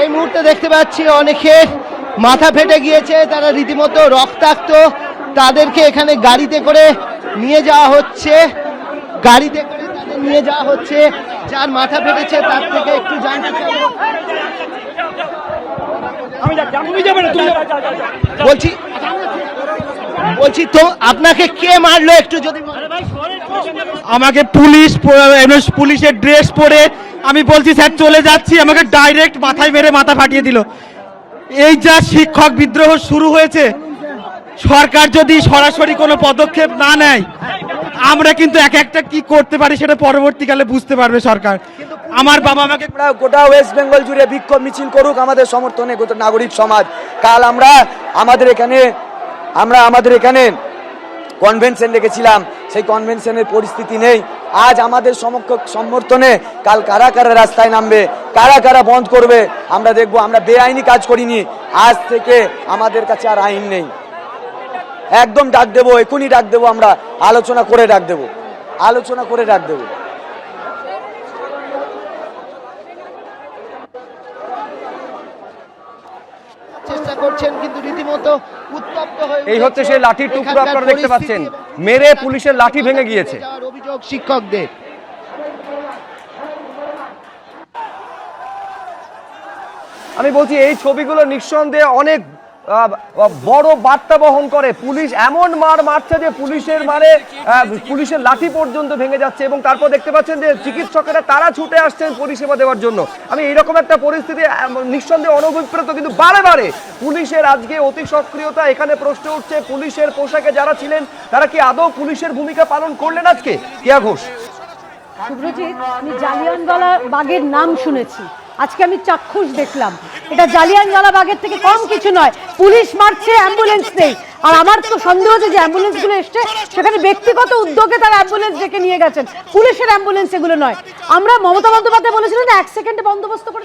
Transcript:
এই মুহূর্তে দেখতে পাচ্ছি অনেকের মাথা ফেটে গিয়েছে তারা রীতিমতো রক্তাক্ত। তাদেরকে এখানে গাড়িতে করে নিয়ে যাওয়া হচ্ছে। গাড়িতে করে তাদের নিয়ে যাওয়া হচ্ছে। যার মাথা ফেটেছে তার থেকে একটু জানতে বলছি বলছি তো আপনাকে কে মারলো একটু যদি। আমাকে পুলিশ পুলিশের ড্রেস পরে আমি বলছি, স্যার, চলে যাচ্ছি। আমাকে ডাইরেক্ট মাথায় মেরে মাথা ফাটিয়ে দিল। এই যা শিক্ষক বিদ্রোহ শুরু হয়েছে, সরকার যদি সরাসরি কোনো পদক্ষেপ না নেয়, আমরা কিন্তু এক একটা কি করতে পারি সেটা পরবর্তীকালে বুঝতে পারবে সরকার। আমার বাবা আমাকে গোটা ওয়েস্ট বেঙ্গল জুড়ে বিক্ষোভ মিছিল করুক, আমাদের সমর্থনে নাগরিক সমাজ। কাল আমরা আমাদের এখানে, আমরা আমাদের এখানে কনভেনশন রেখেছিলাম, সেই কনভেনশনের পরিস্থিতি নেই। আজ আমাদের সমক্ষ, সমর্থনে কাল কারা কারা রাস্তায় নামবে, কারা কারা বন্ধ করবে, আমরা দেখব, আমরা বেআইনি কাজ করিনি, আজ থেকে আমাদের কাছে আর আইন নেই। একদম ডাক দেবো, এখনই ডাক দেবো আমরা, আলোচনা করে ডাক দেবো, আলোচনা করে ডাক দেবো। করছেন কিন্তু রীতিমতো উত্তপ্ত হয়ে এই হচ্ছে সেই লাঠির টুকরো আপনারা দেখতে পাচ্ছেন। মেরে পুলিশের লাঠি ভেঙে গিয়েছে। অভিযোগ শিক্ষকদের। আমি বলছি এই ছবিগুলো নিঃসন্দেহে অনেক বড় বার্তা বহন করে। পুলিশ এমন মার মারছে যে পুলিশের মানে পুলিশের লাঠি পর্যন্ত ভেঙে যাচ্ছে এবং তারপর দেখতে পাচ্ছেন যে চিকিৎসকেরা তারা ছুটে আসছেন পরিষেবা দেওয়ার জন্য। আমি এইরকম একটা পরিস্থিতি নিঃসন্দেহে অনভিপ্রেত, কিন্তু বারে বারে পুলিশের আজকে অতি সক্রিয়তা এখানে প্রশ্ন উঠছে। পুলিশের পোশাকে যারা ছিলেন, তারা কি আদৌ পুলিশের ভূমিকা পালন করলেন আজকে? কিয়া ঘোষ? আমি জালিয়ানওয়ালা বাগের নাম শুনেছি। আজকে আমি চাক্ষুষ দেখলাম। এটা জালিয়ানওয়ালা বাগের থেকে কম কিছু নয়। পুলিশ মারছে অ্যাম্বুলেন্স নেই। আর আমার তো সন্দেহ যে অ্যাম্বুলেন্সগুলো এসছে, সেখানে ব্যক্তিগত উদ্যোগে তারা অ্যাম্বুলেন্স ডেকে নিয়ে গেছেন। পুলিশের অ্যাম্বুলেন্স এগুলো নয়। আমরা মমতা বন্দ্যোপাধ্যায় বলেছিলাম এক সেকেন্ডে বন্দোবস্ত করে।